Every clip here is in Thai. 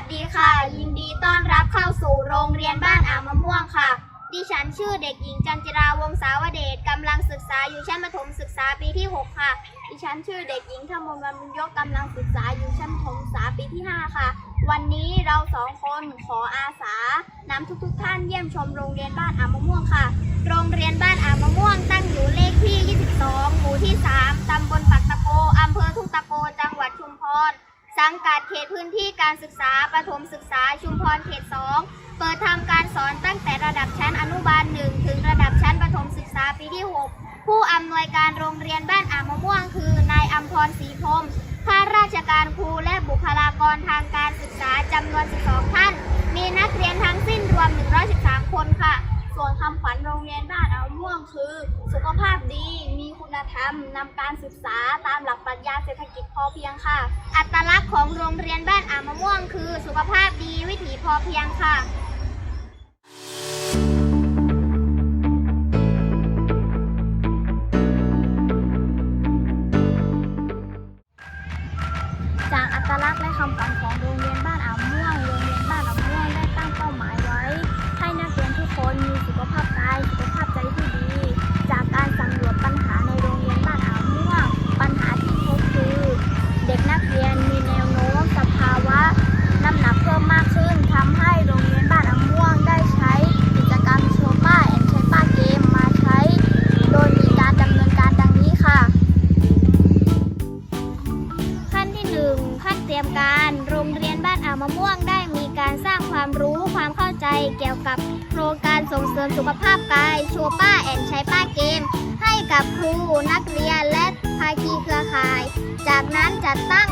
สดีค่ะ ยินดีต้อนรับเข้าสู่โรงเรียนบ้านอ่างมะม่วงค่ะ ดิฉันชื่อเด็กหญิงจันจิราวงสาวเดชกำลังศึกษาอยู่ชั้นประถมศึกษาปีที่ 6 ค่ะ ดิฉันชื่อเด็กหญิงธมนต์บรรมุญยกกำลังศึกษาอยู่ชั้นประถมศึกษาปีที่ 5 ค่ะ วันนี้เราสองคนขออาสานำทุกๆ ท่านเยี่ยมชมโรงเรียนบ้านอ่างมะม่วงค่ะ โรงเรียนบ้านอ่างมะม่วง เขตพื้นที่การศึกษาประถมศึกษาชุมพรเขต 2 เปิดทำการสอนตั้งแต่ระดับชั้นอนุบาล 1 ถึงระดับชั้นประถมศึกษาปีที่ 6 ผู้อำนวยการโรงเรียนบ้านอ่างมะม่วง คือนายอัมพรศรีพรมข้าราชการครูและบุคลากรทางการศึกษาจำนวน 12 ท่าน มีนักเรียนทั้งสิ้นรวม 113 คนค่ะ ส่วนคำขวัญโรงเรียนบ้านอ่างมะม่วงคือ สุขภาพดี มีคุณธรรมนำการศึกษาต กิจพอเพียงค่ะ อัตลักษณ์ของโรงเรียนบ้านอ่างมะม่วงคือสุขภาพดีวิถีพอเพียงค่ะ รโรงเรียนบ้านอ่าวมะม่วงได้มีการสร้างความรู้ความเข้าใจเกี่ยวกับโครงการส่งเสริมสุขภาพกายโชว์ป้าแอนใช้ป้าเกม ให้กับครูนักเรียนและภาคีเครือข่าย จากนั้นจัดตั้ง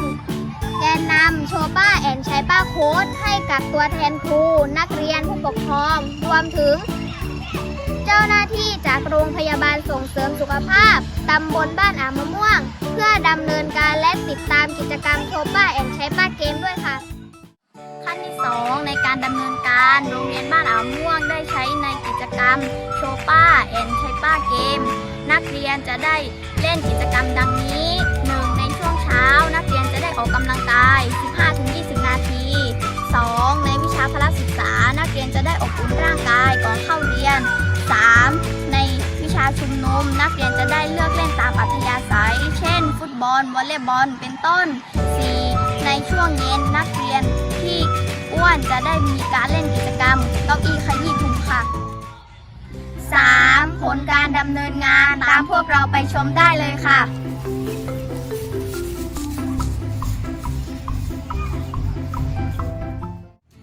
แกนนำโชว์ป้าแอนใช้ป้าโค้ดให้กับตัวแทนครู นักเรียนผู้ปกครองรวมถึง เจ้าหน้าที่จากโรงพยาบาลส่งเสริมสุขภาพตำบลบ้านอ่าวมะม่วง เพื่อดำเนินการและติดตามกิจกรรมโชว์ป้าแอนใช้ารโรงเรียนบ้านอ่าวม่วงได้ใช้ในกิจกรรม โชว์ป้าแอนใช้ป้าเกม นักเรียนจะได้เล่นกิจกรรมดังนี้ 1. ในช่วงเช้า นักเรียนจะได้ออกกำลังกาย 15-20 นาที 2. ในวิชาพละศึกษา นักเรียนจะได้อบอุ่นร่างกายก่อนเข้าเรียน 3. ในวิชาชุมนุม นักเรียนจะได้เลือกเล่นตามอัธยาศัย เช่น ฟุตบอลวอลเลย์บอลเป็นต้น 4. ในช่วงเย็นนักเรียนที่อ้วนจะได้มีการ ชมได้เลยค่ะ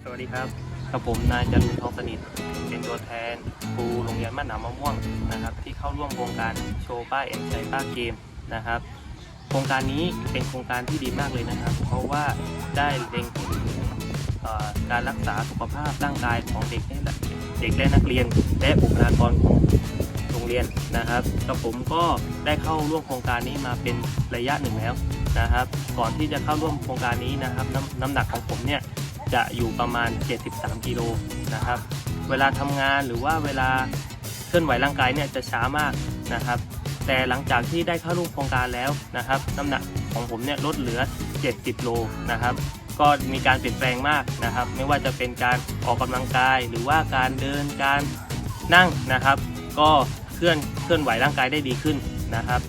สวัสดีครับกับผมนายจรุนทองสนิท เป็นตัวแทนครูโรงเรียนบ้านหนามมะม่วงนะครับ ที่เข้าร่วมโครงการโชว์ป้ายเอ็นใจป้าเกมนะครับ โครงการนี้เป็นโครงการที่ดีมากเลยนะครับ เพราะว่าได้เล็งเห็นถึงการรักษาสุขภาพร่างกายของเด็กและเด็กและนักเรียน และบุคลากรของ รงเรียนนะครับกับผมก็ได้เข้าร่วมโครงการนี้มาเป็นระยะหนึ่งแล้วนะครับ ก่อนที่จะเข้าร่วมโครงการนี้นะครับน้ำน้ำหนักของผมเนี่ยจะอยู่ประมาณ 73กิโลนะครับ เวลาทำงานหรือว่าเวลาเคลื่อนไหวร่างกายเนี่ยจะช้ามากนะครับ แต่หลังจากที่ได้เข้าร่วมโครงการแล้วนะครับ น้ำหนักของผมเนี่ยลดเหลือ 70 โลนะครับ ก็มีการเปลี่ยนแปลงมากนะครับ ไม่ว่าจะเป็นการออกกำลังกายหรือว่าการเดินการนั่งนะครับ ก็ เคลื่อนเคลื่อนไหวร่างกายได้ดีขึ้นนะครับ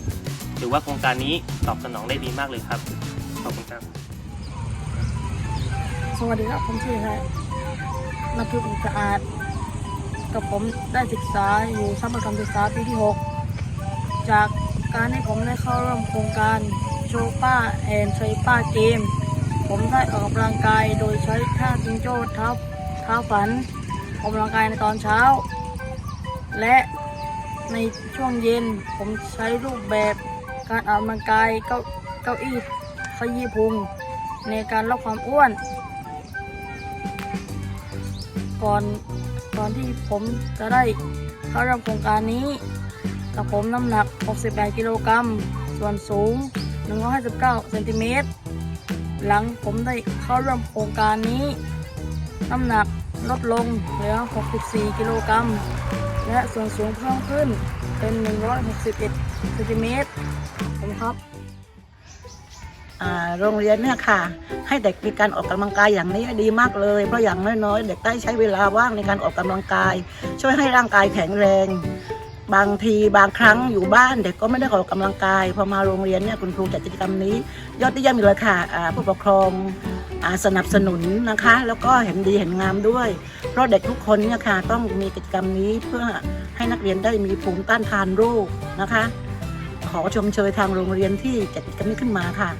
ถือว่าโครงการนี้ตอบสนองได้ดีมากเลยครับ ขอบคุณครับ สวัสดีครับ ผมชื่ออะไรนัทพุทธสะอาด กับผมได้ศึกษาอยู่ชั้นประถมศึกษาปีที่ 6 จากการที่ผมได้เข้าร่วมโครงการโชป้าแอนใช้ป้าเกม ผมได้ออกกำลังกายโดยใช้ท่าจิงโจ้เท้าเท้าฝันออกกำลังกายในตอนเช้า และ ในช่วงเย็น ผมใช้รูปแบบการออกกำลังกายเก้าเก้าอี้ขยี้พุงในการลดความอ้วน ก่อนก่อนที่ผมจะได้เข้าร่วมโครงการนี้กับผมน้ำหนัก 68 กิโลกรัม ส่วนสูง 159เซนติเมตร หลังผมได้เข้าร่วมโครงการนี้ น้ำหนักลดลงเหลือ 64 กิโลกรัม และส่วนสูงเพิ่มขึ้นเป็น 161เซนติเมตรผมครับโรงเรียนเนี่ยค่ะ ให้เด็กมีการออกกำลังกายอย่างนี้ดีมากเลย เพราะอย่างน้อยๆเด็กได้ใช้เวลาว่างในการออกกำลังกาย ช่วยให้ร่างกายแข็งแรง บางทีบางครั้งอยู่บ้านเด็กก็ไม่ได้ออกกำลังกายพอมาโรงเรียนเนี่ยคุณครูจัดกิจกรรมนี้ ยอดเยี่ยมเลยค่ะผู้ปกครอง สนับสนุนนะคะ แล้วก็เห็นดีเห็นงามด้วย เพราะเด็กทุกคนเนี่ยค่ะต้องมีกิจกรรมนี้เพื่อให้นักเรียนได้มีภูมิต้านทานโรคนะคะ ขอชมเชยทางโรงเรียนที่จัดกิจกรรมนี้ขึ้นมาค่ะ